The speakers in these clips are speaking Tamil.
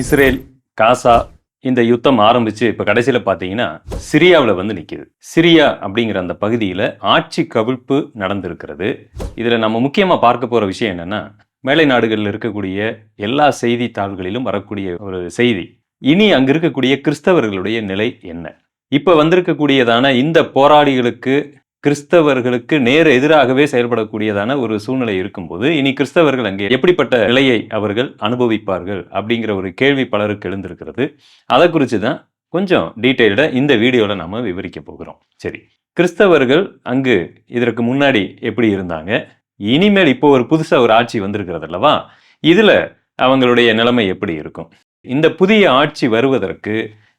இஸ்ரேல் காசா இந்த யுத்தம் ஆரம்பிச்சு இப்போ கடைசியில் பார்த்தீங்கன்னா சிரியாவில் வந்து நிற்கிது சிரியா அப்படிங்கிற அந்த பகுதியில் ஆட்சி கவிழ்ப்பு நடந்திருக்கிறது. இதில் நம்ம முக்கியமாக பார்க்க போகிற விஷயம் என்னென்னா மேலை நாடுகளில் இருக்கக்கூடிய எல்லா செய்தித்தாள்களிலும் வரக்கூடிய ஒரு செய்தி. இனி அங்கே இருக்கக்கூடிய கிறிஸ்தவர்களுடைய நிலை என்ன? இப்போ வந்திருக்கக்கூடியதான இந்த போராளிகளுக்கு கிறிஸ்தவர்களுக்கு நேர் எதிராகவே செயல்படக்கூடியதான ஒரு சூழ்நிலை இருக்கும்போது இனி கிறிஸ்தவர்கள் அங்கே எப்படிப்பட்ட நிலையை அவர்கள் அனுபவிப்பார்கள் அப்படிங்கிற ஒரு கேள்வி பலருக்கு எழுந்திருக்கிறது. அதை குறித்து தான் கொஞ்சம் டீட்டெயில்டாக இந்த வீடியோவில் நம்ம விவரிக்க போகிறோம். சரி. கிறிஸ்தவர்கள் அங்கு இதற்கு முன்னாடி எப்படி இருந்தாங்க? இனிமேல் இப்போ ஒரு புதுசாக ஒரு ஆட்சி வந்திருக்கிறது அல்லவா? இதில் அவங்களுடைய நிலைமை எப்படி இருக்கும்? இந்த புதிய ஆட்சி வருவதற்கு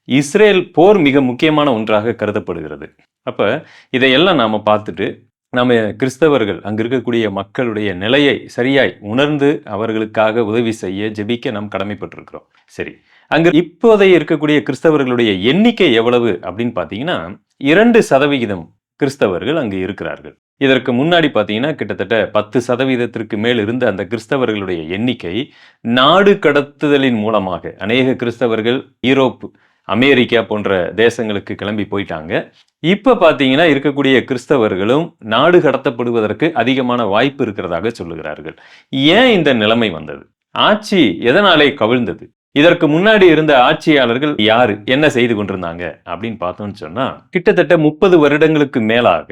இஸ்ரேல் போர் மிக முக்கியமான ஒன்றாக கருதப்படுகிறது. அப்போ இதையெல்லாம் நாம் பார்த்துட்டு நம்ம கிறிஸ்தவர்கள் அங்கே இருக்கக்கூடிய மக்களுடைய நிலையை சரியாய் உணர்ந்து அவர்களுக்காக உதவி செய்ய ஜெபிக்க நாம் கடமைப்பட்டிருக்கிறோம். சரி அங்கு இப்போதைய இருக்கக்கூடிய கிறிஸ்தவர்களுடைய எண்ணிக்கை எவ்வளவு அப்படின்னு பார்த்தீங்கன்னா இரண்டு சதவிகிதம் கிறிஸ்தவர்கள் அங்கு இருக்கிறார்கள். இதற்கு முன்னாடி பார்த்தீங்கன்னா கிட்டத்தட்ட பத்து சதவீதத்திற்கு மேல் இருந்த அந்த கிறிஸ்தவர்களுடைய எண்ணிக்கை நாடு கடத்துதலின் மூலமாக அநேக கிறிஸ்தவர்கள் ஈரோப்பு அமெரிக்கா போன்ற தேசங்களுக்கு கிளம்பி போயிட்டாங்க. இப்போ பார்த்தீங்கன்னா இருக்கக்கூடிய கிறிஸ்தவர்களும் நாடு கடத்தப்படுவதற்கு அதிகமான வாய்ப்பு இருக்கிறதாக சொல்லுகிறார்கள். ஏன் இந்த நிலைமை வந்தது? ஆட்சி எதனாலே கவிழ்ந்தது? இதற்கு முன்னாடி இருந்த ஆட்சியாளர்கள் யாரு? என்ன செய்து கொண்டிருந்தாங்க? அப்படின்னு பார்த்தோம்னு சொன்னா கிட்டத்தட்ட முப்பது வருடங்களுக்கு மேலாக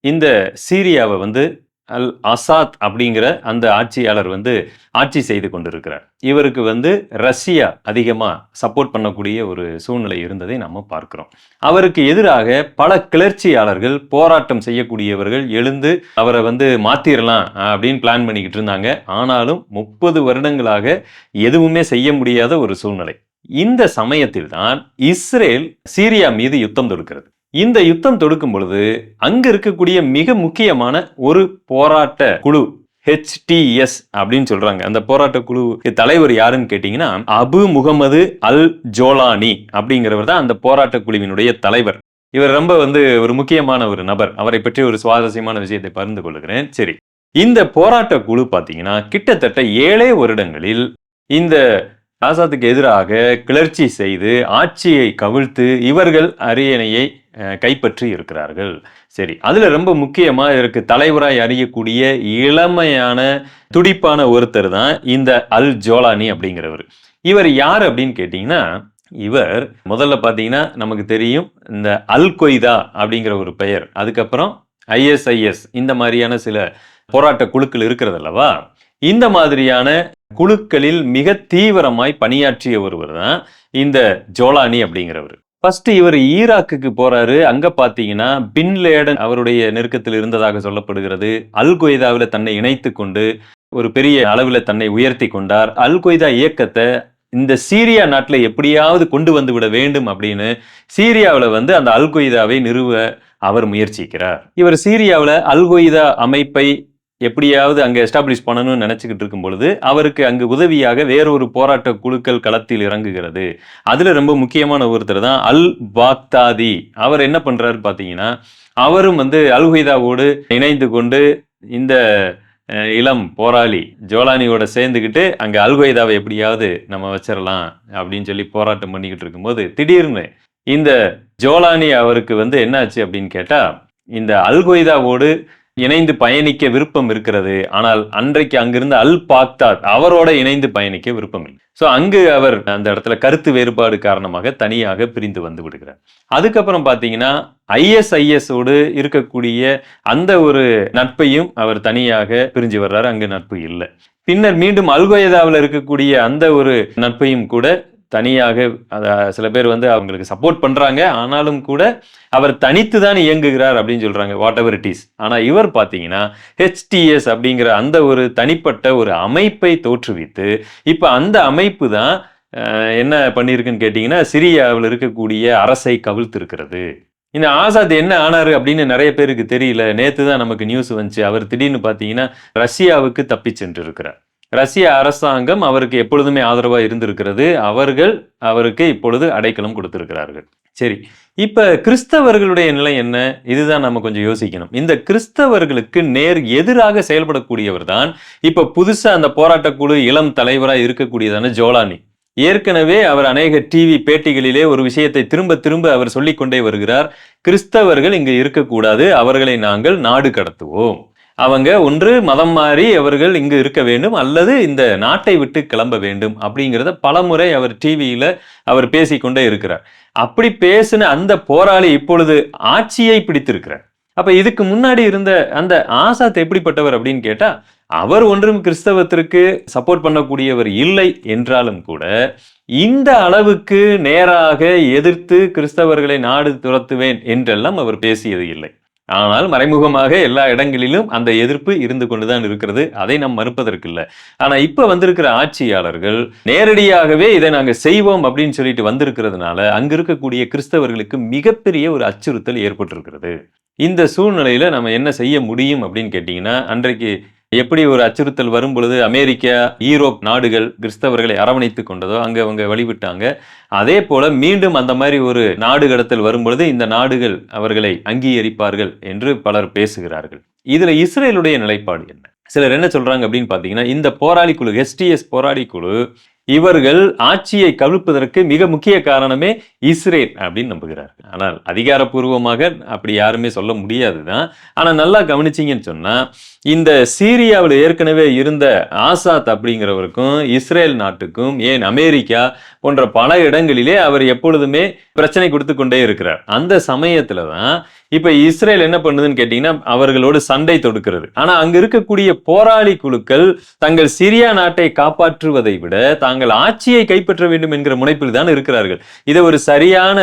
இந்த சீரியாவை வந்து அல் அசாத் அப்படிங்கிற அந்த ஆட்சியாளர் வந்து ஆட்சி செய்து கொண்டிருக்கிறார். இவருக்கு வந்து ரஷ்யா அதிகமாக சப்போர்ட் பண்ணக்கூடிய ஒரு சூழ்நிலை இருந்ததை நம்ம பார்க்கிறோம். அவருக்கு எதிராக பல கிளர்ச்சியாளர்கள் போராட்டம் செய்யக்கூடியவர்கள் எழுந்து அவரை வந்து மாத்திரலாம் அப்படின்னு பிளான் பண்ணிக்கிட்டு இருந்தாங்க. ஆனாலும் முப்பது வருடங்களாக எதுவுமே செய்ய முடியாத ஒரு சூழ்நிலை. இந்த சமயத்தில் தான் இஸ்ரேல் சீரியா மீது யுத்தம் தொடுக்கிறது. இந்த யுத்தம் தொடுக்கும் பொழுது அங்க இருக்கக்கூடிய மிக முக்கியமான ஒரு போராட்ட குழு ஹெச்டிஎஸ் அப்படின்னு சொல்றாங்க. அந்த போராட்ட குழு தலைவர் யாருன்னு கேட்டீங்கன்னா அபு முகமது அல் ஜோலானி அப்படிங்கிறவர் தான் அந்த போராட்ட குழுவினுடைய தலைவர். இவர் ரொம்ப வந்து ஒரு முக்கியமான ஒரு நபர். அவரை பற்றி ஒரு சுவாரஸ்யமான விஷயத்தை பகிர்ந்து கொள்கிறேன். சரி. இந்த போராட்ட குழு பார்த்தீங்கன்னா கிட்டத்தட்ட ஏழே வருடங்களில் இந்த ஆசாத்துக்கு எதிராக கிளர்ச்சி செய்து ஆட்சியை கவிழ்த்து இவர்கள் அரியணையை கைப்பற்றி இருக்கிறார்கள். சரி அதில் ரொம்ப முக்கியமாக இதற்கு தலைவராய் அறியக்கூடிய இளமையான துடிப்பான ஒருத்தர் தான் இந்த அல் ஜோலானி அப்படிங்கிறவர். இவர் யார் அப்படின்னு கேட்டிங்கன்னா இவர் முதல்ல பார்த்தீங்கன்னா நமக்கு தெரியும் இந்த அல் கொய்தா அப்படிங்கிற ஒரு பெயர். அதுக்கப்புறம் ஐஎஸ்ஐஎஸ் இந்த மாதிரியான சில போராட்ட குழுக்கள் இருக்கிறது அல்லவா? இந்த மாதிரியான குழுக்களில் மிக தீவிரமாய் பணியாற்றிய ஒருவர் தான் இந்த ஜோலானி அப்படிங்கிறவர். ஃபர்ஸ்ட் இவர் ஈராக்குக்கு போறாரு. அங்க பாத்தீங்கன்னா பின் லேடன் அவருடைய நெருக்கத்தில் இருந்ததாக சொல்லப்படுகிறது. அல் கொய்தாவில் தன்னை இணைத்து கொண்டு ஒரு பெரிய அளவில் தன்னை உயர்த்தி கொண்டார். அல் கொய்தா இயக்கத்தை இந்த சீரியா நாட்டில் எப்படியாவது கொண்டு வந்து விட வேண்டும் அப்படின்னு சீரியாவில் வந்து அந்த அல் கொய்தாவை நிறுவ அவர் முயற்சிக்கிறார். இவர் சீரியாவில் அல் கொய்தா அமைப்பை எப்படியாவது அங்கே எஸ்டாப்ளிஷ் பண்ணணும்னு நினச்சிக்கிட்டு இருக்கும் பொழுது அவருக்கு அங்கு உதவியாக வேறொரு போராட்ட குழுக்கள் களத்தில் இறங்குகிறது. அதில் ரொம்ப முக்கியமான ஒருத்தர் தான் அல் பாக்தாதி. அவர் என்ன பண்ணுறாரு பார்த்தீங்கன்னா அவரும் வந்து அல்ஹுய்தாவோடு இணைந்து கொண்டு இந்த இளம் போராளி ஜோலானியோட சேர்ந்துக்கிட்டு அங்கே அல்கொய்தாவை எப்படியாவது நம்ம வச்சிடலாம் அப்படின்னு சொல்லி போராட்டம் பண்ணிக்கிட்டு இருக்கும்போது திடீர்னு இந்த ஜோலானி அவருக்கு வந்து என்னாச்சு அப்படின்னு கேட்டால் இந்த அல்கொய்தாவோடு இணைந்து பயணிக்க விருப்பம் இருக்கிறது. ஆனால் அன்றைக்கு அங்கிருந்த அல் பாக்தாத் அவரோட இணைந்து பயணிக்க விருப்பம் இல்லை. ஸோ அங்கு அவர் அந்த இடத்துல கருத்து வேறுபாடு காரணமாக தனியாக பிரிந்து வந்து விடுகிறார். அதுக்கப்புறம் பார்த்தீங்கன்னா ஐஎஸ்ஐஎஸோடு இருக்கக்கூடிய அந்த ஒரு நட்பையும் அவர் தனியாக பிரிஞ்சு வர்றாரு. அங்கு நட்பு இல்லை. பின்னர் மீண்டும் அல்கொயதாவில் இருக்கக்கூடிய அந்த ஒரு நட்பையும் கூட தனியாக சில பேர் வந்து அவங்களுக்கு சப்போர்ட் பண்ணுறாங்க ஆனாலும் கூட அவர் தனித்து தான் இயங்குகிறார் அப்படின்னு சொல்கிறாங்க வாட் எவர் இட் இஸ் ஆனால் இவர் பார்த்தீங்கன்னா ஹெச்டிஎஸ் அப்படிங்கிற அந்த ஒரு தனிப்பட்ட ஒரு அமைப்பை தோற்றுவித்து இப்போ அந்த அமைப்பு தான் என்ன பண்ணியிருக்குன்னு கேட்டிங்கன்னா சிரியாவில் இருக்கக்கூடிய அரசை கவிழ்த்திருக்கிறது. இந்த ஆசாத் என்ன ஆனாரு அப்படின்னு நிறைய பேருக்கு தெரியல. நேற்று தான் நமக்கு நியூஸ் வந்துச்சு. அவர் திடீர்னு பார்த்தீங்கன்னா ரஷ்யாவுக்கு தப்பி சென்று இருக்கிறார் ரஷ்ய அரசாங்கம் அவருக்கு எப்பொழுதுமே ஆதரவாக இருந்திருக்கிறது. அவர்கள் அவருக்கு இப்பொழுது அடைக்கலம் கொடுத்திருக்கிறார்கள். சரி இப்ப கிறிஸ்தவர்களுடைய நிலை என்ன? இதுதான் நம்ம கொஞ்சம் யோசிக்கணும். இந்த கிறிஸ்தவர்களுக்கு நேர் எதிராக செயல்படக்கூடியவர் தான் இப்ப புதுசா அந்த போராட்டக்குழு இளம் தலைவராக இருக்கக்கூடியதான ஜோலானி. ஏற்கனவே அவர் அநேக டிவி பேட்டிகளிலே ஒரு விஷயத்தை திரும்ப திரும்ப அவர் சொல்லிக்கொண்டே வருகிறார். கிறிஸ்தவர்கள் இங்கு இருக்கக்கூடாது அவர்களை நாங்கள் நாடு கடத்துவோம். அவங்க ஒன்று மதம் மாறி அவர்கள் இங்கு இருக்க வேண்டும் அல்லது இந்த நாட்டை விட்டு கிளம்ப வேண்டும் அப்படிங்கிறத பலமுறை அவர் டிவியில அவர் பேசிக்கொண்டே இருக்கிறார். அப்படி பேசின அந்த போராளி இப்பொழுது ஆட்சியை பிடித்திருக்கிறார். அப்ப இதுக்கு முன்னாடி இருந்த அந்த ஆசாத் எப்படிப்பட்டவர் அப்படின்னு கேட்டா அவர் ஒன்றும் கிறிஸ்தவத்திற்கு சப்போர்ட் பண்ணக்கூடியவர் இல்லை என்றாலும் கூட இந்த அளவுக்கு நேராக எதிர்த்து கிறிஸ்தவர்களை நாடு துரத்துவேன் என்றெல்லாம் அவர் பேசியது இல்லை. ஆனால் மறைமுகமாக எல்லா இடங்களிலும் அந்த எதிர்ப்பு இருந்து கொண்டுதான் இருக்கிறது. அதை நாம் மறுப்பதற்கில்லை. ஆனா இப்ப வந்திருக்கிற ஆட்சியாளர்கள் நேரடியாகவே இதை நாங்க செய்வோம் அப்படின்னு சொல்லிட்டு வந்திருக்கிறதுனால அங்க இருக்கக்கூடிய கிறிஸ்தவர்களுக்கு மிகப்பெரிய ஒரு அச்சுறுத்தல் ஏற்பட்டிருக்கிறது. இந்த சூழ்நிலையில் நம்ம என்ன செய்ய முடியும் அப்படின்னு கேட்டிங்கன்னா அன்றைக்கு எப்படி ஒரு அச்சுறுத்தல் வரும் பொழுது அமெரிக்கா ஈரோப் நாடுகள் கிறிஸ்தவர்களை அரவணைத்து கொண்டதோ அங்கே அவங்க வழிவிட்டாங்க. அதே போல மீண்டும் அந்த மாதிரி ஒரு நாடு கடத்தல் வரும் பொழுது இந்த நாடுகள் அவர்களை அங்கீகரிப்பார்கள் என்று பலர் பேசுகிறார்கள். இதில் இஸ்ரேலுடைய நிலைப்பாடு என்ன? சிலர் என்ன சொல்கிறாங்க அப்படின்னு பார்த்தீங்கன்னா இந்த போராளி குழு எஸ்டிஎஸ் போராளி குழு இவர்கள் ஆட்சியை கவிழ்ப்பதற்கு மிக முக்கிய காரணமே இஸ்ரேல் அப்படின்னு நம்புகிறார்கள். ஆனால் அதிகாரப்பூர்வமாக அப்படி யாருமே சொல்ல முடியாதுதான். ஆனா நல்லா கவனிச்சீங்கன்னு சொன்னா இந்த சீரியாவில் ஏற்கனவே இருந்த ஆசாத் அப்படிங்கிறவருக்கும் இஸ்ரேல் நாட்டுக்கும் ஏன் அமெரிக்கா போன்ற பல இடங்களிலே அவர் எப்பொழுதுமே பிரச்சனை கொடுத்து கொண்டே இருக்கிறார். அந்த சமயத்துல தான் இப்போ இஸ்ரேல் என்ன பண்ணுதுன்னு கேட்டீங்கன்னா அவர்களோடு சண்டை தொடுக்கிறது. ஆனால் அங்க இருக்கக்கூடிய போராளி குழுக்கள் தங்கள் சிரியா நாட்டை காப்பாற்றுவதை விட தாங்கள் தாங்கள் ஆட்சியை கைப்பற்ற வேண்டும் என்கிற முனைப்பில் தான் இருக்கிறார்கள். இதை ஒரு சரியான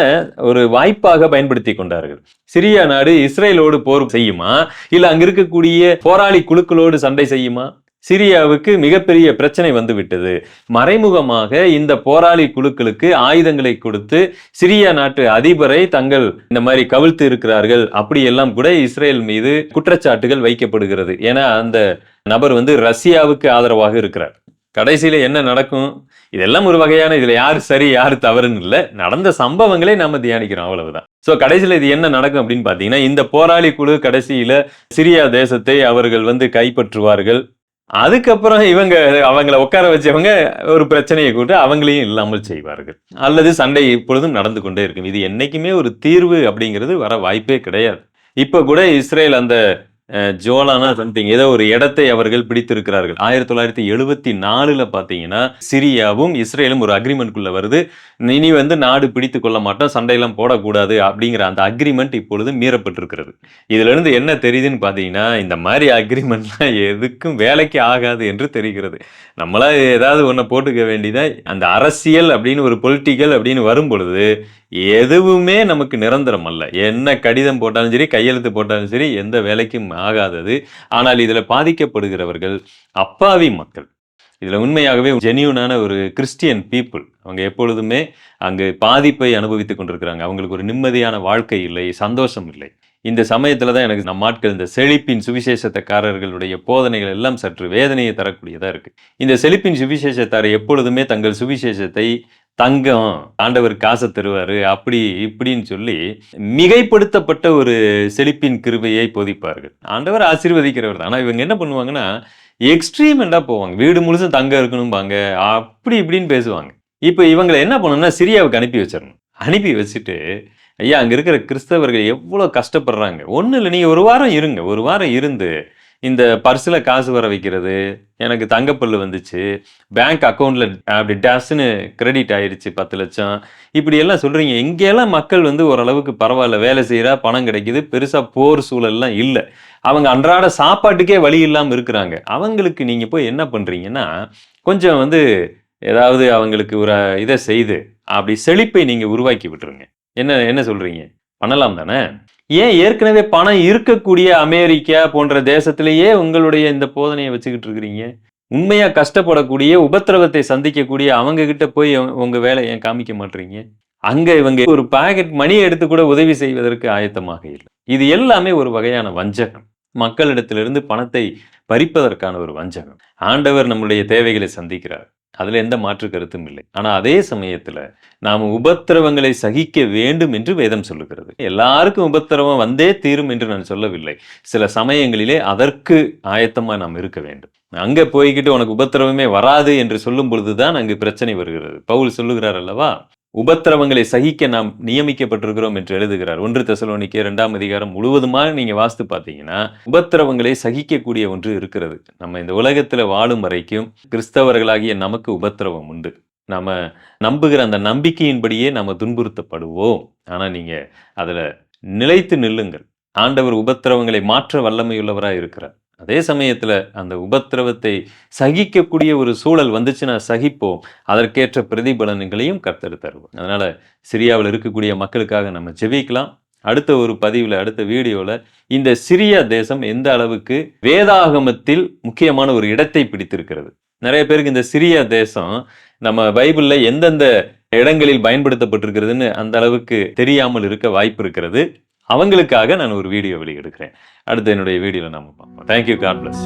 ஒரு வாய்ப்பாக பயன்படுத்தி கொண்டார்கள். சிரியா நாடு இஸ்ரேலோடு போர் செய்யுமா? இல்ல அங்க இருக்கக்கூடிய போராளி குழுக்களோடு சண்டை செய்யுமா? சிரியாவுக்கு மிகப்பெரிய பிரச்சனை வந்துவிட்டது. மறைமுகமாக இந்த போராளி குழுக்களுக்கு ஆயுதங்களை கொடுத்து சிரியா நாட்டு அதிபரை தங்கள் இந்த மாதிரி கவிழ்த்து இருக்கிறார்கள். அப்படியெல்லாம் கூட இஸ்ரேல் மீது குற்றச்சாட்டுகள் வைக்கப்படுகிறது. ஏன்னா அந்த நபர் வந்து ரஷ்யாவுக்கு ஆதரவாக இருக்கிறார். கடைசியில என்ன நடக்கும்? இதெல்லாம் ஒரு வகையான இதில் யார் சரி யார் தவறுன்னு இல்லை. நடந்த சம்பவங்களே நம்ம தியானிக்கிறோம் அவ்வளவுதான். ஸோ கடைசியில இது என்ன நடக்கும் அப்படின்னு பார்த்தீங்கன்னா இந்த போராளி குழு கடைசியில சிரியா தேசத்தை அவர்கள் வந்து கைப்பற்றுவார்கள். அதுக்கப்புறம் இவங்க அவங்கள உட்கார வச்சவங்க ஒரு பிரச்சனையை கூட்டு அவங்களையும் இல்லாமல் செய்வார்கள். அல்லது சண்டை இப்பொழுதும் நடந்து கொண்டே இருக்கும். இது என்றைக்குமே ஒரு தீர்வு அப்படிங்கிறது வர வாய்ப்பே கிடையாது. இப்போ கூட இஸ்ரேல் அந்த ஜோலானா சம்திங் ஏதோ ஒரு இடத்தை அவர்கள் பிடித்திருக்கிறார்கள். ஆயிரத்தி தொள்ளாயிரத்தி எழுபத்தி நாலுல பாத்தீங்கன்னா சிரியாவும் இஸ்ரேலும் ஒரு அக்ரிமெண்ட்குள்ள வருது. இனி வந்து நாடு பிடித்து கொள்ள மாட்டோம் சண்டையெல்லாம் போடக்கூடாது அப்படிங்கிற அந்த அக்ரிமெண்ட் இப்பொழுது மீறப்பட்டிருக்கிறது. இதுல இருந்து என்ன தெரியுதுன்னு பாத்தீங்கன்னா இந்த மாதிரி அக்ரிமெண்ட்லாம் எதுக்கும் வேலைக்கு ஆகாது என்று தெரிகிறது. நம்மளா ஏதாவது ஒன்றை போட்டுக்க வேண்டியதா அந்த அரசியல் அப்படின்னு ஒரு பொலிட்டிக்கல் அப்படின்னு வரும் பொழுது எதுவுமே நமக்கு நிரந்தரம் அல்ல. என்ன கடிதம் போட்டாலும் சரி கையெழுத்து போட்டாலும் சரி எந்த வேலைக்கும் ஆகாதது. ஆனால் இதில் பாதிக்கப்படுகிறவர்கள் அப்பாவி மக்கள். இதில் உண்மையாகவே ஜெனியூனான ஒரு கிறிஸ்டியன் பீப்புள் அவங்க எப்பொழுதுமே அங்கு பாதிப்பை அனுபவித்துக் கொண்டிருக்கிறாங்க. அவங்களுக்கு ஒரு நிம்மதியான வாழ்க்கை இல்லை சந்தோஷம் இல்லை. இந்த சமயத்தில் தான் எனக்கு நம் ஆட்கள் இந்த செழிப்பின் சுவிசேஷத்தக்காரர்களுடைய போதனைகள் எல்லாம் சற்று வேதனையை தரக்கூடியதாக இருக்குது இந்த செழிப்பின் சுவிசேஷத்தார் எப்பொழுதுமே தங்கள் சுவிசேஷத்தை தங்கம் ஆண்டவர் காசை தருவாரு அப்படி இப்படின்னு சொல்லி மிகைப்படுத்தப்பட்ட ஒரு செழிப்பின் கிருபையை போதிப்பார்கள். ஆண்டவர் ஆசீர்வதிக்கிறவர் தான். இவங்க என்ன பண்ணுவாங்கன்னா எக்ஸ்ட்ரீமெண்டா போவாங்க. வீடு முழுசும் தங்கம் இருக்கணும்பாங்க. அப்படி இப்படின்னு பேசுவாங்க. இப்போ இவங்களை என்ன பண்ணணும்னா சிரியாவுக்கு அனுப்பி வச்சிடணும். அனுப்பி வச்சுட்டு ஐயா அங்கே இருக்கிற கிறிஸ்தவர்கள் எவ்வளோ கஷ்டப்படுறாங்க. ஒன்றும் இல்லை நீங்கள் ஒரு வாரம் இருங்க. ஒரு வாரம் இருந்து இந்த பர்ஸில் காசு வர வைக்கிறது எனக்கு தங்கப்பல்லு வந்துச்சு பேங்க் அக்கௌண்ட்டில் அப்படி டேஸ்ன்னு கிரெடிட் ஆயிடுச்சு பத்து லட்சம். இப்படி எல்லாம் சொல்கிறீங்க இங்கெல்லாம் மக்கள் வந்து ஓரளவுக்கு பரவாயில்ல வேலை செய்கிறா பணம் கிடைக்குது பெருசாக போர் சூழல்லாம் இல்லை. அவங்க அன்றாட சாப்பாட்டுக்கே வழி இல்லாமல் இருக்கிறாங்க. அவங்களுக்கு நீங்கள் போய் என்ன பண்ணுறீங்கன்னா கொஞ்சம் வந்து ஏதாவது அவங்களுக்கு ஒரு இதை செய்து அப்படி செழிப்பை நீங்கள் உருவாக்கி விட்டுருங்க. என்ன என்ன சொல்கிறீங்க பண்ணலாம் தானே? ஏன் ஏற்கனவே பணம் இருக்கக்கூடிய அமெரிக்கா போன்ற தேசத்திலேயே உங்களுடைய இந்த போதனையை வச்சுக்கிட்டு இருக்கிறீங்க? உண்மையா கஷ்டப்படக்கூடிய உபத்திரவத்தை சந்திக்கக்கூடிய அவங்க கிட்ட போய் உங்க- வேலையை வேலை ஏன் காமிக்க மாட்டீங்க? அங்க இவங்க ஒரு பாக்கெட் மணி எடுத்து கூட உதவி செய்வதற்கு ஆயத்தமாக இல்லை. இது எல்லாமே ஒரு வகையான வஞ்சகம். மக்களிடத்திலிருந்து பணத்தை பறிப்பதற்கான ஒரு வஞ்சகம். ஆண்டவர் நம்முடைய தேவைகளை சந்திக்கிறார். அதுல எந்த மாற்று கருத்தும் இல்லை. ஆனா அதே சமயத்துல நாம் உபத்திரவங்களை சகிக்க வேண்டும் என்று வேதம் சொல்லுகிறது. எல்லாருக்கும் உபத்திரவம் வந்தே தீரும் என்று நான் சொல்லவில்லை. சில சமயங்களிலே அதற்கு ஆயத்தமா நாம் இருக்க வேண்டும். அங்க போய்கிட்டு உனக்கு உபத்திரவமே வராது என்று சொல்லும் பொழுதுதான் அங்கு பிரச்சனை வருகிறது. பவுல் சொல்லுகிறார் அல்லவா? உபத்திரவங்களை சகிக்க நாம் நியமிக்கப்பட்டிருக்கிறோம் என்று எழுதுகிறார். ஒன்று தசலோனிக்கே இரண்டாம் அதிகாரம் முழுவதுமாக நீங்கள் வாஸ்து பார்த்தீங்கன்னா உபத்திரவங்களை சகிக்கக்கூடிய ஒன்று இருக்கிறது. நம்ம இந்த உலகத்தில் வாழும் வரைக்கும் கிறிஸ்தவர்களாகிய நமக்கு உபத்திரவம் உண்டு. நம்ம நம்புகிற அந்த நம்பிக்கையின்படியே நம்ம துன்புறுத்தப்படுவோம். ஆனால் நீங்கள் அதில் நிலைத்து நில்லுங்கள். ஆண்டவர் உபத்திரவங்களை மாற்ற வல்லமையுள்ளவராக இருக்கிறார். அதே சமயத்தில் அந்த உபத்திரவத்தை சகிக்கக்கூடிய ஒரு சூழல் வந்துச்சுன்னா சகிப்போம். அதற்கேற்ற பிரதிபலன்களையும் கர்த்தர் தருவோம் அதனால் சிரியாவில் இருக்கக்கூடிய மக்களுக்காக நம்ம ஜெபிக்கலாம். அடுத்த ஒரு பதிவில் அடுத்த வீடியோவில் இந்த சிரியா தேசம் எந்த அளவுக்கு வேதாகமத்தில் முக்கியமான ஒரு இடத்தை பிடித்திருக்கிறது. நிறைய பேருக்கு இந்த சிரியா தேசம் நம்ம பைபிளில் எந்தெந்த இடங்களில் பயன்படுத்தப்பட்டிருக்கிறதுன்னு அந்த அளவுக்கு தெரியாமல் இருக்க வாய்ப்பு இருக்கிறது. அவங்களுக்காக நான் ஒரு வீடியோ வெளியெடுக்கிறேன் அடுத்த என்னுடைய வீடியோவில் நம்ம பார்ப்போம். Thank you God plus